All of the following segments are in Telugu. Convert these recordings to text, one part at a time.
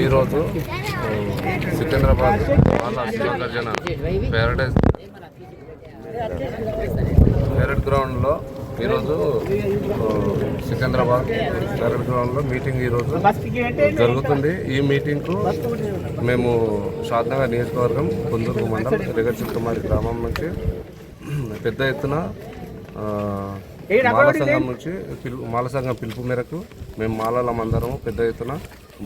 ఈరోజు సికింద్రాబాద్ వాళ్ళ శివగర్జన ప్యారడైజ్ పెరడ్ గ్రౌండ్లో ఈరోజు సికింద్రాబాద్ పెరడ్ గ్రౌండ్లో మీటింగ్ ఈరోజు జరుగుతుంది. ఈ మీటింగ్కు మేము షాద్నగర్ నియోజకవర్గం కుందూరు మండలం రేగచిల్కమారి గ్రామం నుంచి పెద్ద ఎత్తున మాల సంఘం నుంచి పిలుపు మాల సంఘం పిలుపు మేరకు మేము మాలలం అందరము పెద్ద ఎత్తున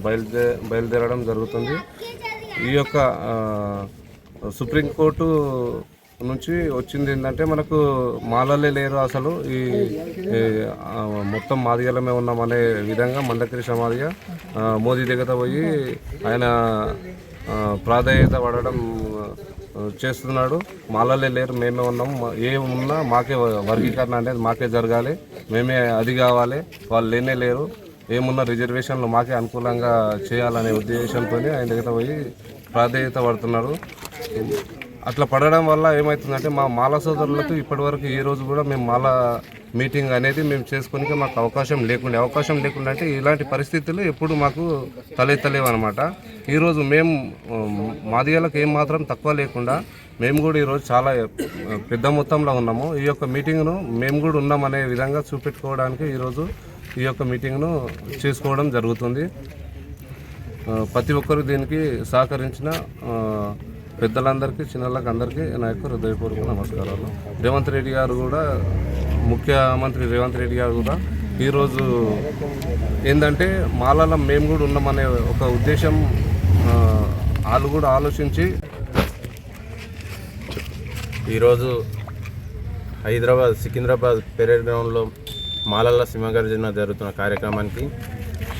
బయలుదే బయలుదేరడం జరుగుతుంది. ఈ యొక్క సుప్రీంకోర్టు నుంచి వచ్చింది ఏంటంటే మనకు మాలలే లేరు అసలు. ఈ మొత్తం మాదిగలమే ఉన్నామనే విధంగా మందకృష్ణ మాదిగ మోదీ దగ్గర పోయి ఆయన ప్రాధాన్యత పడడం చేస్తున్నాడు. మాలలే లేరు మేమే ఉన్నాం. ఏమున్నా మాకే వర్గీకరణ అనేది మాకే జరగాలి. మేమే అది కావాలి. వాళ్ళు లేనే లేరు. ఏమున్నా రిజర్వేషన్లు మాకే అనుకూలంగా చేయాలనే ఉద్దేశంతో ఆయన దగ్గర పోయి ప్రాధాన్యత పడుతున్నారు. అట్లా పడడం వల్ల ఏమవుతుందంటే మా మాల సోదరులకు ఇప్పటివరకు ఈ రోజు కూడా మేము మాల మీటింగ్ అనేది మేము చేసుకునే మాకు అవకాశం లేకుండే. అవకాశం లేకుండా అంటే ఇలాంటి పరిస్థితులు ఎప్పుడు మాకు తలెత్తలేవు అనమాట ఈరోజు మేము మాదిగలకు ఏం మాత్రం తక్కువ లేకుండా మేము కూడా ఈరోజు చాలా పెద్ద మొత్తంలో ఉన్నాము. ఈ యొక్క మీటింగ్ను మేము కూడా ఉన్నామనే విధంగా చూపెట్టుకోవడానికి ఈరోజు ఈ యొక్క మీటింగ్ను చేసుకోవడం జరుగుతుంది. ప్రతి ఒక్కరు దీనికి సహకరించిన పెద్దలందరికీ చిన్నలకు అందరికీ నా యొక్క హృదయపూర్వక నమస్కారాలు. రేవంత్ రెడ్డి గారు కూడా ముఖ్యమంత్రి రేవంత్ రెడ్డి గారు కూడా ఈరోజు ఏంటంటే మాలలో మేము కూడా ఉన్నామనే ఒక ఉద్దేశం వాళ్ళు కూడా ఆలోచించి ఈరోజు హైదరాబాద్ సికింద్రాబాద్ పెరేడ్ గ్రౌండ్లో మాలల్ల సింహగర్జన జరుగుతున్న కార్యక్రమానికి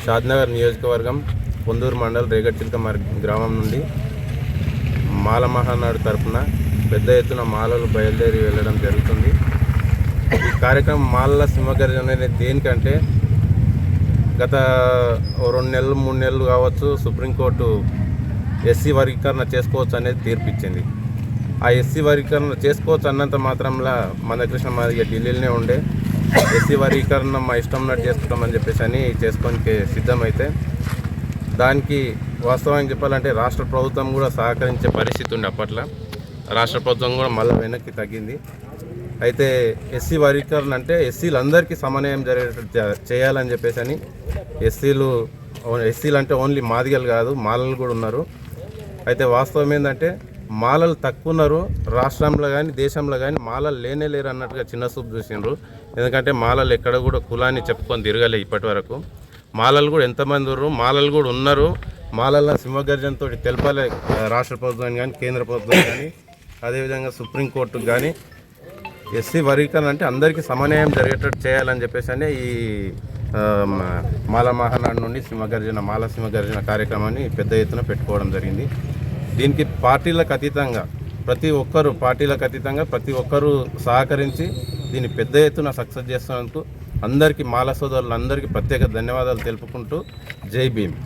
షాద్నగర్ నియోజకవర్గం పొందూరు మండల్ రేగడ్చిల్క మర్ గ్రామం నుండి మాల మహానాడు తరపున పెద్ద ఎత్తున మాలలు బయలుదేరి వెళ్ళడం జరుగుతుంది. ఈ కార్యక్రమం మాలల సింహగర్జన అనేది దేనికంటే గత రెండు నెలలు మూడు నెలలు కావచ్చు సుప్రీంకోర్టు ఎస్సీ వర్గీకరణ చేసుకోవచ్చు అనేది తీర్పిచ్చింది. ఆ ఎస్సీ వర్గీకరణ చేసుకోవచ్చు అన్నంత మాత్రంలో మందకృష్ణ మాదిగ ఢిల్లీలోనే ఉండే. ఎస్సీ వర్గీకరణ మా ఇష్టం ఉన్నట్టు చేసుకుంటామని చెప్పేసి అని చేసుకోనికి సిద్ధమైతే దానికి వాస్తవానికి చెప్పాలంటే రాష్ట్ర ప్రభుత్వం కూడా సహకరించే పరిస్థితి ఉండే అప్పట్లో. రాష్ట్ర ప్రభుత్వం కూడా మళ్ళీ వెనక్కి తగ్గింది. అయితే ఎస్సీ వర్గీకరణ అంటే ఎస్సీలు అందరికీ సమన్వయం జరిగేటట్టు చేయాలని చెప్పేసి అని ఎస్సీలు ఎస్సీలు అంటే ఓన్లీ మాదిగలు కాదు మాలలు కూడా ఉన్నారు. అయితే వాస్తవం ఏంటంటే మాలలు తక్కువ ఉన్నారు రాష్ట్రంలో కానీ దేశంలో కానీ మాలలు లేనే లేరు అన్నట్టుగా చిన్న చూపు చూసిండ్రు. ఎందుకంటే మాలలు ఎక్కడ కూడా కులాన్ని చెప్పుకొని తిరగలే ఇప్పటి వరకు మాలలు కూడా ఎంతమంది ఉన్నారు మాలలు కూడా ఉన్నారు. మాలల సింహగర్జనతో తెలపాలి రాష్ట్ర ప్రభుత్వం కానీ కేంద్ర ప్రభుత్వం కానీ అదేవిధంగా సుప్రీంకోర్టు కానీ ఎస్సీ వర్గీకరణ అంటే అందరికీ సమన్వయం జరిగేటట్టు చేయాలని చెప్పేసి అనే ఈ మ- మాల మహానాడు నుండి సింహగర్జన మాల సింహగర్జన కార్యక్రమాన్ని పెద్ద ఎత్తున పెట్టుకోవడం జరిగింది. దీనికి పార్టీలకు అతీతంగా ప్రతి ఒక్కరు పార్టీలకు అతీతంగా ప్రతి ఒక్కరూ సహకరించి దీన్ని పెద్ద ఎత్తున సక్సెస్ చేస్తున్నందుకు అందరికీ మాల సోదరులందరికీ ప్రత్యేక ధన్యవాదాలు తెలుపుకుంటూ జై భీమ్.